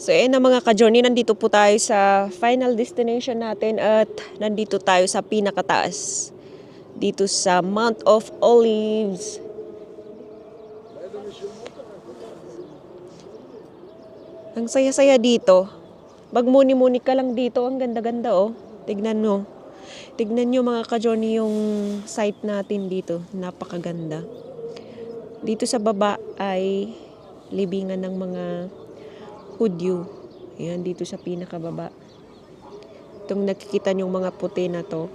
So ayan na mga ka-journey, nandito po tayo sa final destination natin at nandito tayo sa pinakataas. Dito sa Mount of Olives. Ang saya-saya dito. Magmuni-muni ka lang dito. Ang ganda-ganda oh. Tignan mo. Tignan nyo mga ka-journey yung site natin dito. Napakaganda. Dito sa baba ay libingan ng mga Hudyo. Ayan, dito sa pinakababa. Itong nakikita niyong mga puti na to.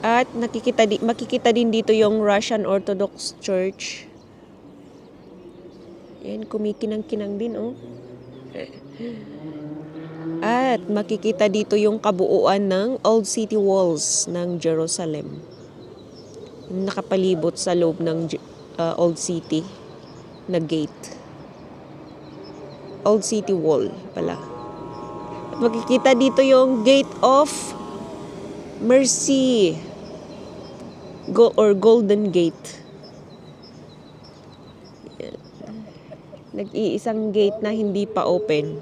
At nakikita di, makikita din dito yung Russian Orthodox Church. Yan, kumikinang-kinang din, oh. At makikita dito yung kabuuan ng Old City Walls ng Jerusalem. Nakapalibot sa loob ng uh, Old City na gate. Old City Wall pala. At makikita dito yung Gate of Mercy. Go or Golden Gate. Nag-iisang gate na hindi pa open.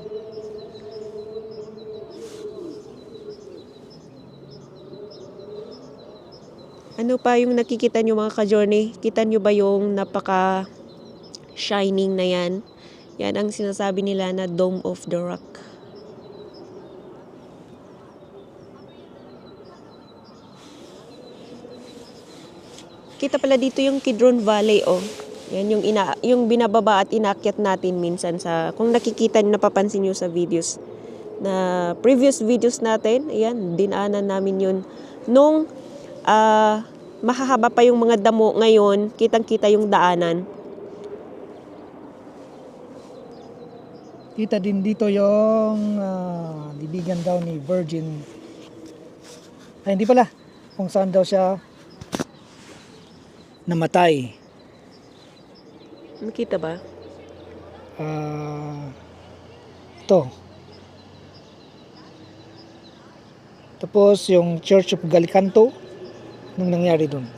Ano pa yung nakikita nyo mga ka-journey? Kita nyo ba yung napaka shining na yan? Yan ang sinasabi nila na Dome of the Rock. Kita pala dito yung Kidron Valley, oh. Yan yung, ina, yung binababa at inakyat natin minsan sa, kung nakikita napapansin nyo sa videos, na previous videos natin, ayan, dinaanan namin yun. Nung ah, mahahaba pa yung mga damo ngayon, kitang-kita yung daanan. Kita din dito yung ah, libigan daw ni Virgin. Ay, hindi pala. Kung saan daw siya namatay. Nakita ba? Ah, ito. Tapos yung Church of Galicanto nung nangyari doon.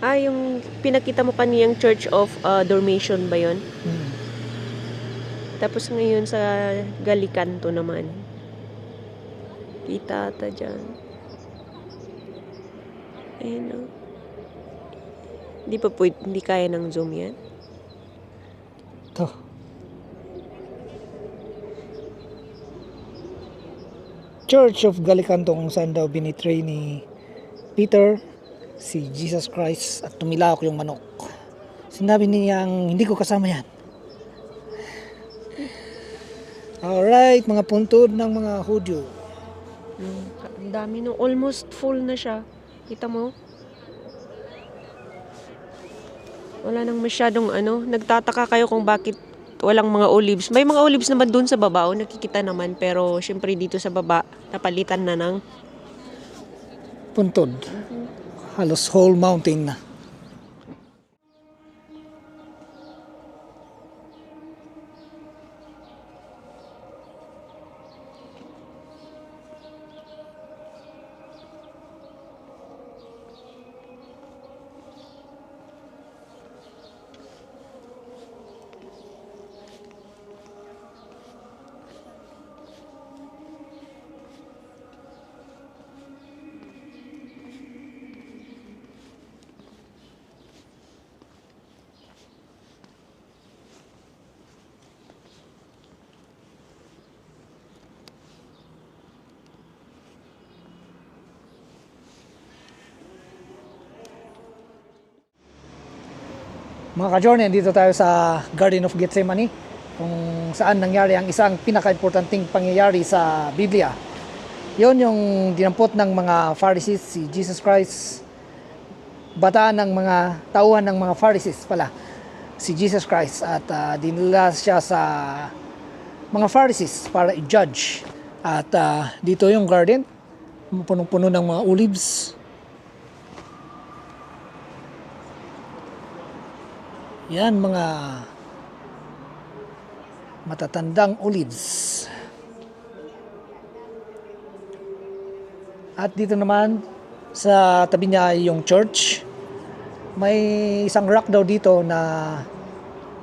Ah, yung pinakita mo kaniyang Church of uh, Dormation ba yon? Hmm. Tapos ngayon sa Galicanto naman. Kita ata dyan. Ayun o. Hindi pa pwede, hindi kaya ng zoom yan. Ito. Church of Galicanto kung saan daw binitray ni Peter si Jesus Christ at tumilawak yung manok. Sinabi niyang hindi ko kasama yan. Alright, mga puntod ng mga Hudyo. Hmm, ang dami no. Almost full na siya. Kita mo? Wala nang masyadong ano. Nagtataka kayo kung bakit walang mga olives. May mga olives naman dun sa baba. O, nakikita naman. Pero syempre dito sa baba, napalitan na ng Puntod. Halos whole mountain na. Mga ka-journey, dito tayo sa Garden of Gethsemane kung saan nangyari ang isang pinaka-importanting pangyayari sa Biblia. Yon yung dinampot ng mga Pharisees, si Jesus Christ, bataan ng mga tauhan ng mga Pharisees pala, si Jesus Christ at ah, dinala siya sa mga Pharisees para i-judge. At ah, dito yung garden, punong-puno ng mga olives, Yan mga matatandang olives. At dito naman sa tabi niya yung church. May isang rock daw dito na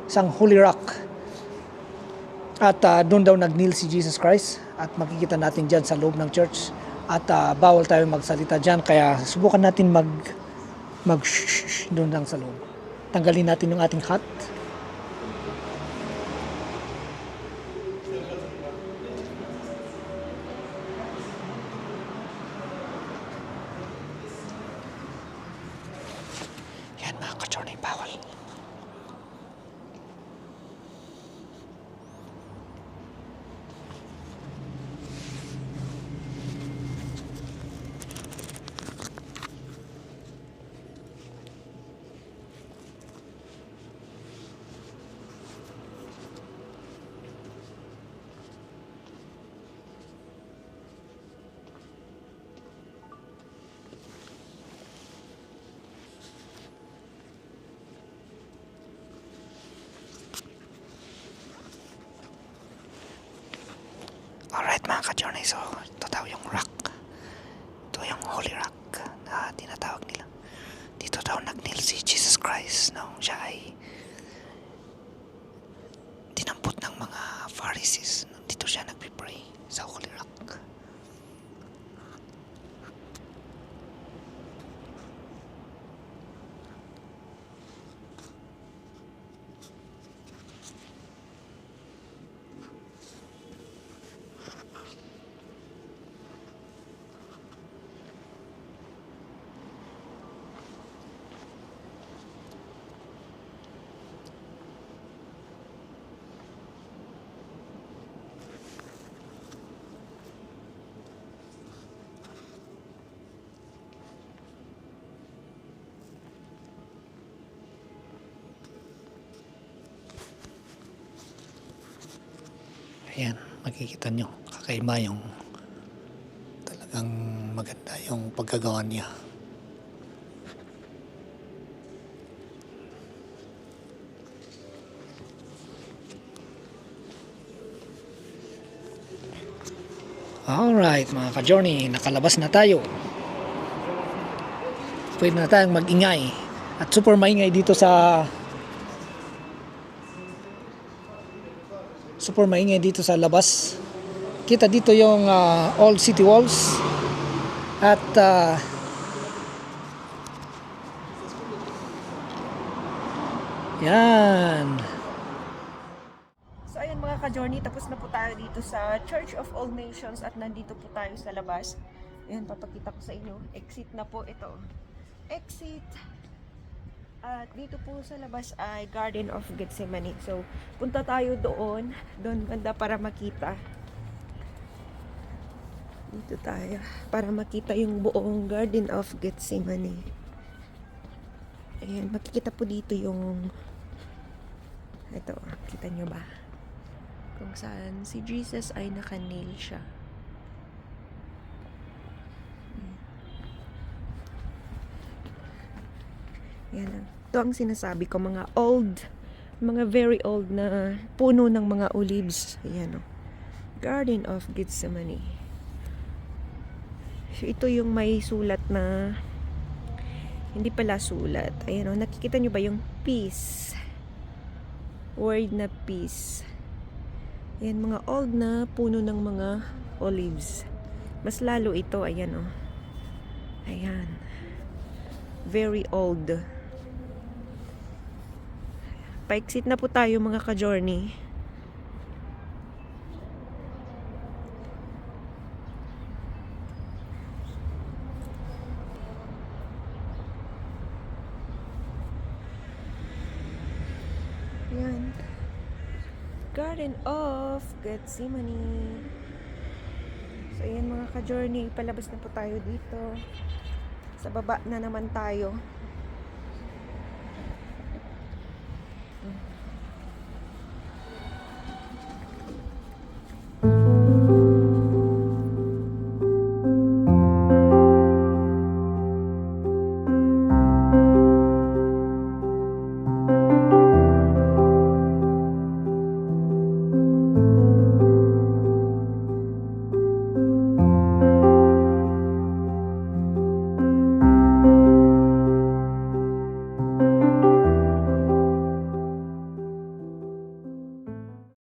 isang holy rock. At ah, doon daw nag-kneel si Jesus Christ at makikita natin dyan sa loob ng church. At ah, bawal tayo magsalita dyan kaya subukan natin mag mag doon lang sa loob. Tanggalin natin yung ating hat. Yan mga ka-journey, bawal. Alright mga ka-journey, so ito daw yung rock. Ito yung holy rock na tinatawag nila. Dito daw nag-kneel si Jesus Christ nung siya ay dinampot ng mga Pharisees. Dito siya nagpipray sa holy rock. Ayan, makikita nyo, kakaiba yung talagang maganda yung pagkagawa niya. Alright mga ka-journey, nakalabas na tayo. Pwede na tayong mag-ingay. At super maingay dito sa super maingay dito sa labas. Kita dito yung ah, old city walls at ah, yan. So ayun mga ka-journey, tapos na po tayo dito sa Church of All Nations at nandito po tayo sa labas. Ayan, papakita ko sa inyo. Exit na po ito. Exit! At dito po sa labas ay Garden of Gethsemane. So, punta tayo doon. Doon banda para makita. Dito tayo. Para makita yung buong Garden of Gethsemane. Ayan, makikita po dito yung ito, kita nyo ba? Kung saan si Jesus ay naka-nail siya. Yan. Ito ang sinasabi ko, mga old, mga very old na puno ng mga olives. Ayan o. Garden of Gethsemane. Ito yung may sulat na hindi pala sulat. Ayan o, nakikita nyo ba yung peace? Word na peace. Ayan, mga old na puno ng mga olives. Mas lalo ito, ayan o. Ayan. Very old. Pa-exit na po tayo mga ka-journey. Ayan. Garden of Gethsemane. So, ayan mga ka-journey. Palabas na po tayo dito. Sa baba na naman tayo.